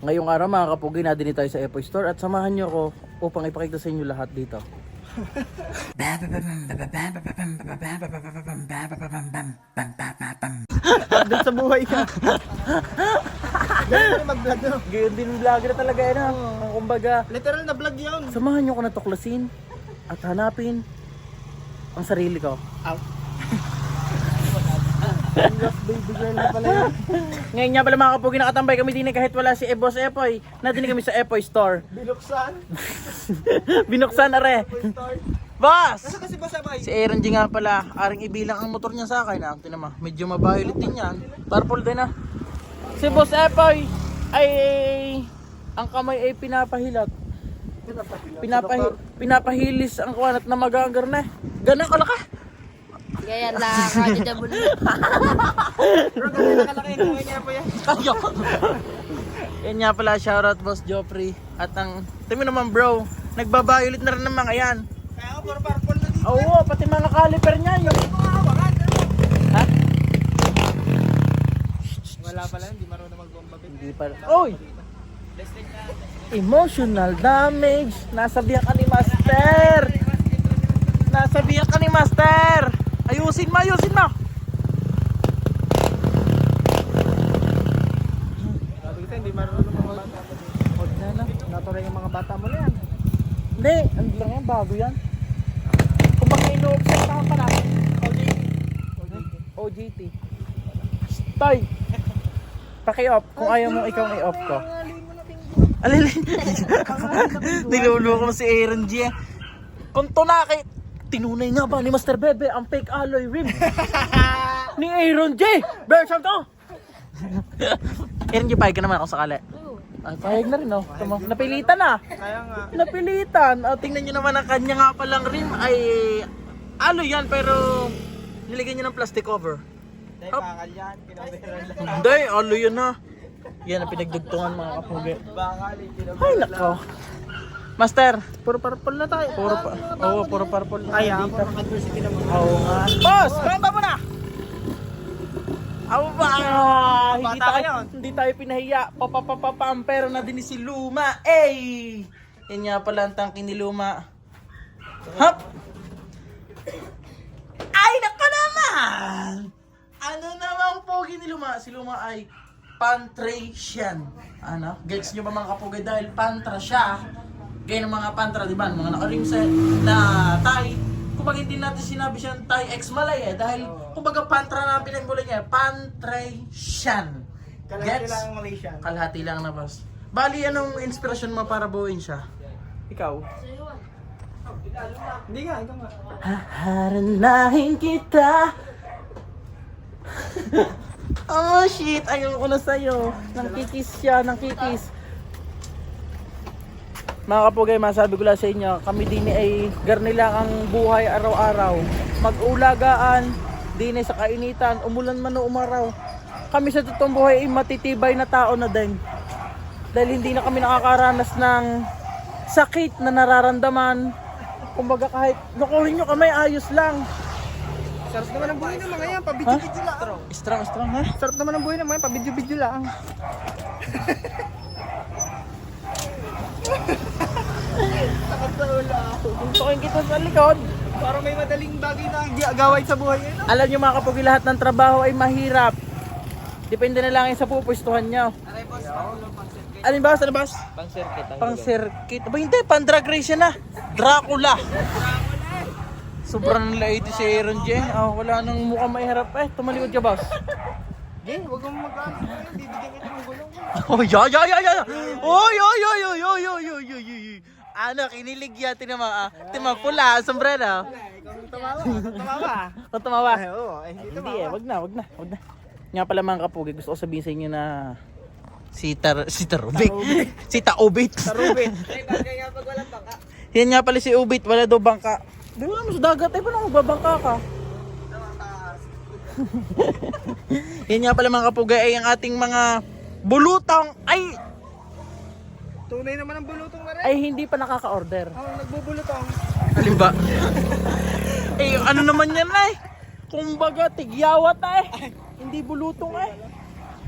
Ngayong araw mga kapugi, nadini tayo sa Epoy Store at samahan niyo ako upang ipakita sa inyo lahat dito. Doon sa buhay ka. Ganun mag-vlog no? Gayon din vlogger talaga yan ah. Ang Kumbaga, Literal na vlog yun. samahan niyo ako na tuklasin at hanapin ang sarili ko. Baby girl na pala yun. Ngayon nga pala mga kapugi, nakatambay kami din kahit wala si Boss Epoy. Nadini kami sa Epoy Store. Binuksan. Binuksan na re. Start. Boss! Nasa kasi ba sabay? Si Aaron G nga pala, aring ibilang ang motor niya sa akin. Ah. Tingnan mo, medyo mabiolet din yan. Purple din ah. Si Boss Epoy ay ang kamay ay pinapahilat. Pinapahi pinapahilis ang kuwanat na magagar na. Ganun kalaka. Gaya yung kamay niya po yan. Nga pala, shoutout Boss Joffrey. At ang, mo naman bro, nagbabiolet na rin ng mga yan. Kaya ako puro purple na dito. Oo, pati mga caliper niya. Yung... Ha? Wala pala, hindi marunong mag-bomba. Hindi pa. Oy! Emotional damage. Nasabihan ka ni Master. Nasabihan ka ni Master. Ayusin mo, ayusin mo. Sabi kita, hindi marunong mag-bomba. Huwag na na. Natuloy yung mga bata mo na yan. Hindi, ano lang yan, bago yan. Kung baka ino-observe ka pa natin. OJT. Tay! Paki-off. Kung ayaw mo ikaw ang i-off ko. Alilin. Nilulo ko si Aaron G. eh. Kung tunaki, tinunay nga ba ni Master Bebe ang fake alloy rim? ni Aaron G. Version ko! Aaron G, pahig ka naman ako sakali. Ay, pahig na rin, oh. Tama. Napilitan na. Kaya nga. Napilitan. O, tingnan nyo naman ang kanya nga palang rim ay alo yan pero nilagyan niya ng plastic cover. Dahil bakal yan, lang. Hindi, alo yan ha. Yan ang pinagdugtungan mga kapugi. Bakal, eh, Ay nako. Master, puro purple na tayo. Puro pa. Oo, puro purple na. Dito. puro adversity naman. Oo nga. Boss, kwenta mo na. Aw ba? hindi Bata tayo, hindi tayo pinahiya. Papapapapampero na din si Luma. Eh! Yan nga pala ang tangki ni Luma. Hop! Ay, nako naman! Ano naman pogi ni Luma? Si Luma ay Pantrasian. Ano? Gets nyo ba mga kapugay? Dahil pantra siya. Gaya ng mga pantra, di ba? Mga nakarim sa na Thai. Kumbaga hindi natin sinabi siyang Thai ex Malay eh. Dahil kumbaga pantra na ang pinagmula niya. Pantrasian. Kalahati Gets? lang ang Malaysian. Kalahati lang na boss. Bali, anong inspirasyon mo para buuin siya? Ikaw? Hindi nga, ikaw nga. Haharanahin kita. oh shit, ayoko na sa'yo. Nangkikis siya, nangkikis. Mga kapugay, masabi ko lang sa inyo, kami din ay garni lang ang buhay araw-araw. Mag-ulagaan, din sa kainitan, umulan man o umaraw. Kami sa totoong buhay ay matitibay na tao na din. Dahil hindi na kami nakakaranas ng sakit na nararamdaman. Kumbaga kahit lukuhin nyo kami, ayos lang. Sarap naman ang buhay ng mga yan, pabidyo-bidyo lang. Strong, strong ha? Sarap naman ang buhay ng mga yan, pabidyo-bidyo lang. Takot sa ulo ako. Tuntukin kita sa likod. Parang may madaling bagay na gaway sa buhay eh, no? Alam nyo mga kapugi, lahat ng trabaho ay mahirap. Depende na lang yan sa pupwestuhan nyo. Aray boss, Alin ba? Saan ba? pang circuit. Pang circuit. Aba hindi, pang drag race yan na. Dracula. Sobrang lait si Aaron J. Oh, wala nang mukhang mahirap eh. Tumalikod ka boss. Eh, huwag mong mag-ano. Bibigyan kita ng gulong. Oh, ya, ya, ya, ya. Oy, oy, oy, oy, oy, oy, oy, oy, oy. Ano, kinilig yan. Tinan mo, ah. Tinan mo, pula, sombrero. Tumawa. Tumawa. Kung tumawa. Ay, oo. Eh, hindi Hindi tumawa. eh, wag na, wag na, wag na. Nga pala mga kapugi, gusto ko sabihin sa inyo na si Tar si Tarubik. si Taubit. Tarubit. Ay, bagay nga pag walang bangka. Yan nga pala si Ubit, wala daw bangka. Di mo naman sa dagat, eh, paano magbabangka ka? Yan nga pala mga kapugay ay ang ating mga bulutong ay Tunay naman ang bulutong na rin. ay hindi pa nakaka-order. Oh, nagbubulutong. Alin ba? eh, ano naman yan ay? Kumbaga, tigyawat ay. Hindi bulutong ay.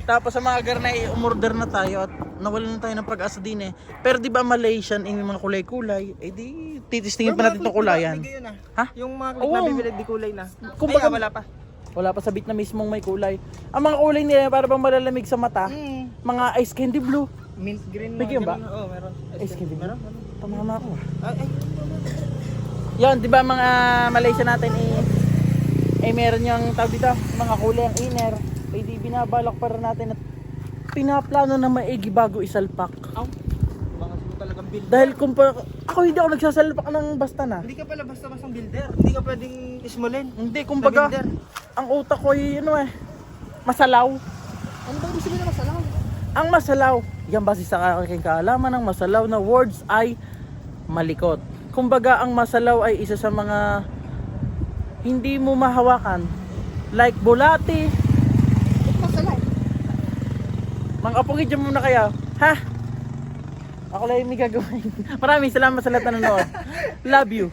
Tapos sa mga garnay, umorder na tayo at nawalan na tayo ng pag-asa din eh. Pero di ba Malaysian, yung mga kulay-kulay, eh di titistingin pa natin itong kulayan. Yun ah. Ha? Yung mga click Oo. na bibili, di kulay na. Kumbaga- Ay, wala pa. Wala pa sa bit na mismong may kulay. Ang mga kulay nila para bang malalamig sa mata. Mm. Mga ice candy blue. Mint green. May mga ganyan ba? Oo, meron. Ice blue. Meron, meron. Tamama ako. ah. Ay, ay. Yan, di ba mga Malaysia natin eh, eh meron yung tawag dito, mga kulay ang inner. Eh di binabalak para natin at pinaplano na maigi bago isalpak. Aw. Baka siguro talagang builder. Dahil kung pa, ako hindi ako nagsasalpak ng basta na. Hindi ka pala basta-bastang builder. Hindi ka pwedeng ismolin. Hindi, kumbaga, ang utak ko ay ano eh, masalaw. Ano ba ibig sabihin na masalaw? Ang masalaw, yan base sa aking kaalaman ng masalaw na words ay malikot. Kumbaga, ang masalaw ay isa sa mga hindi mo mahawakan. Like bulati? Mga apungit dyan muna kaya. Ha? Ako lang yung may gagawin. Maraming salamat sa lahat na nanonood. Love you.